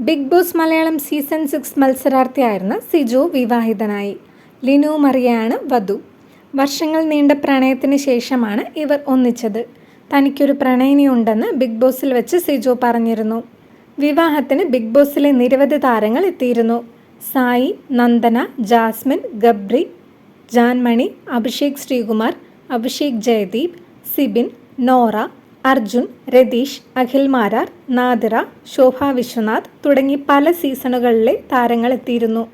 Big boss Malayalam season six മത്സരാർത്ഥിയായിരുന്ന Siju വിവാഹിതനായി. ലിനു മറിയയാണ് വധു. വർഷങ്ങൾ നീണ്ട പ്രണയത്തിന് ശേഷമാണ് ഇവർ ഒന്നിച്ചത്. തനിക്കൊരു പ്രണയിനിയുണ്ടെന്ന് ബിഗ് ബോസിൽ വെച്ച് സിജു പറഞ്ഞിരുന്നു. വിവാഹത്തിന് ബിഗ് ബോസിലെ നിരവധി താരങ്ങൾ എത്തിയിരുന്നു. സായി നന്ദന ജാസ്മിൻ ഗബ്രി ജാൻമണി അഭിഷേക് ശ്രീകുമാർ അഭിഷേക് ജയദീപ് സിബിൻ നോറ അർജുൻ രതീഷ് അഖിൽ മാരാർ നാദിറ ശോഭ വിശ്വനാഥ് തുടങ്ങി പല സീസണുകളിലെ താരങ്ങൾ എത്തിയിരുന്നു.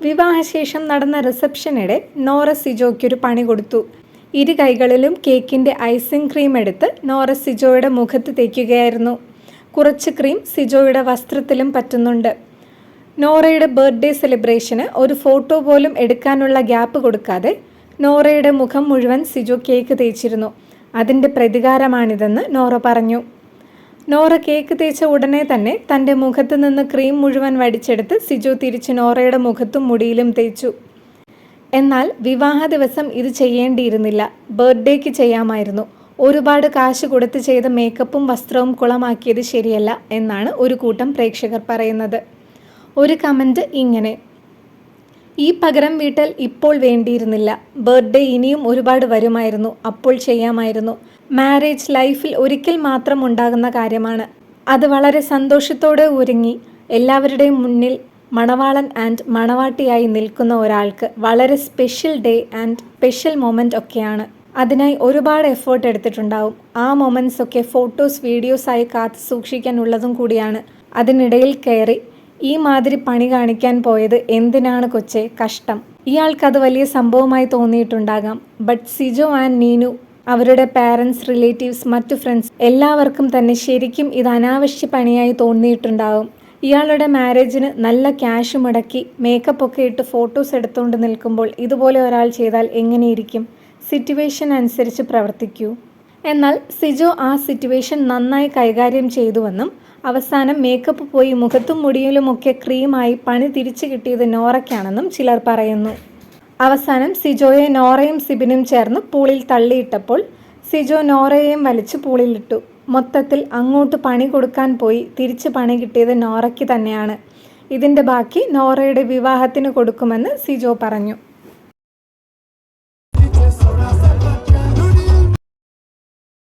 വിവാഹശേഷം നടന്ന റിസപ്ഷനിടെ നോറ സിജോയ്ക്കൊരു പണി കൊടുത്തു. ഇരു കൈകളിലും കേക്കിന്റെ ഐസിംഗ് ക്രീം എടുത്ത് നോറ സിജോയുടെ മുഖത്ത് തേക്കുകയായിരുന്നു. കുറച്ച് ക്രീം സിജോയുടെ വസ്ത്രത്തിലും പറ്റുന്നുണ്ട്. നോറയുടെ ബർത്ത്ഡേ സെലിബ്രേഷന് ഒരു ഫോട്ടോ പോലും എടുക്കാനുള്ള ഗ്യാപ്പ് കൊടുക്കാതെ നോറയുടെ മുഖം മുഴുവൻ സിജോ കേക്ക് തേച്ചിരുന്നു. അതിന്റെ പ്രതികാരമാണിതെന്ന് നോറ പറഞ്ഞു. നോറ കേക്ക് തേച്ച ഉടനെ തന്നെ തന്റെ മുഖത്ത് നിന്ന് ക്രീം മുഴുവൻ വടിച്ചെടുത്ത് സിജു തിരിച്ച് നോറയുടെ മുഖത്തും മുടിയിലും തേച്ചു. എന്നാൽ വിവാഹ ദിവസം ഇത് ചെയ്യേണ്ടിയിരുന്നില്ല. ബർത്ത്ഡേക്ക് ചെയ്യാമായിരുന്നു. ഒരുപാട് കാശ് കൊടുത്ത് ചെയ്ത മേക്കപ്പും വസ്ത്രവും കുളമാക്കിയത് ശരിയല്ല എന്നാണ് ഒരു കൂട്ടം പ്രേക്ഷകർ പറയുന്നത്. ഒരു കമന്റ് ഇങ്ങനെ ഈ പകരം വീട്ടൽ ഇപ്പോൾ വേണ്ടിയിരുന്നില്ല. ബർത്ത്ഡേ ഇനിയും ഒരുപാട് വരുമായിരുന്നു. അപ്പോൾ ചെയ്യാമായിരുന്നു. മാരേജ് ലൈഫിൽ ഒരിക്കൽ മാത്രം ഉണ്ടാകുന്ന കാര്യമാണ്. അത് വളരെ സന്തോഷത്തോടെ ഒരുങ്ങി. എല്ലാവരുടെയും മുന്നിൽ മണവാളൻ ആൻഡ് മണവാട്ടിയായി നിൽക്കുന്ന ഒരാൾക്ക് വളരെ special day and special moment ഒക്കെയാണ്. അതിനായി ഒരുപാട് എഫേർട്ട് എടുത്തിട്ടുണ്ടാവും. ആ മൊമെന്റ്സ് ഒക്കെ ഫോട്ടോസ് വീഡിയോസായി കാത്തു സൂക്ഷിക്കാനുള്ളതും കൂടിയാണ്. അതിനിടയിൽ കയറി ഈ മാതിരി പണി കാണിക്കാൻ പോയത് എന്തിനാണ് കൊച്ചെ? കഷ്ടം. ഇയാൾക്കത് വലിയ സംഭവമായി തോന്നിയിട്ടുണ്ടാകാം. ബട്ട് സിജോ ആൻഡ് നീനു അവരുടെ പാരൻസ് റിലേറ്റീവ്സ് മറ്റു ഫ്രണ്ട്സ് എല്ലാവർക്കും തന്നെ ശരിക്കും ഇത് അനാവശ്യ പണിയായി തോന്നിയിട്ടുണ്ടാകും ഇയാളുടെ മാരേജിന് നല്ല ക്യാഷ് മുടക്കി മേക്കപ്പ് ഒക്കെ ഇട്ട് ഫോട്ടോസ് എടുത്തുകൊണ്ട് നിൽക്കുമ്പോൾ ഇതുപോലെ ഒരാൾ ചെയ്താൽ എങ്ങനെയിരിക്കും? സിറ്റുവേഷൻ അനുസരിച്ച് പ്രവർത്തിക്കൂ. എന്നാൽ സിജോ ആ സിറ്റുവേഷൻ നന്നായി കൈകാര്യം ചെയ്തുവെന്നും അവസാനം മേക്കപ്പ് പോയി മുഖത്തും മുടിയിലുമൊക്കെ ക്രീമായി പണി തിരിച്ചു കിട്ടിയത് നോറയ്ക്കാണെന്നും ചിലർ പറയുന്നു. അവസാനം സിജോയെ നോറയും സിബിനും ചേർന്ന് പൂളിൽ തള്ളിയിട്ടപ്പോൾ സിജോ നോറയെയും വലിച്ച് പൂളിലിട്ടു. മൊത്തത്തിൽ അങ്ങോട്ട് പണി കൊടുക്കാൻ പോയി തിരിച്ച് പണി കിട്ടിയത് നോറയ്ക്ക് തന്നെയാണ്. ഇതിന്റെ ബാക്കി നോറയുടെ വിവാഹത്തിന് കൊടുക്കുമെന്ന് സിജോ പറഞ്ഞു.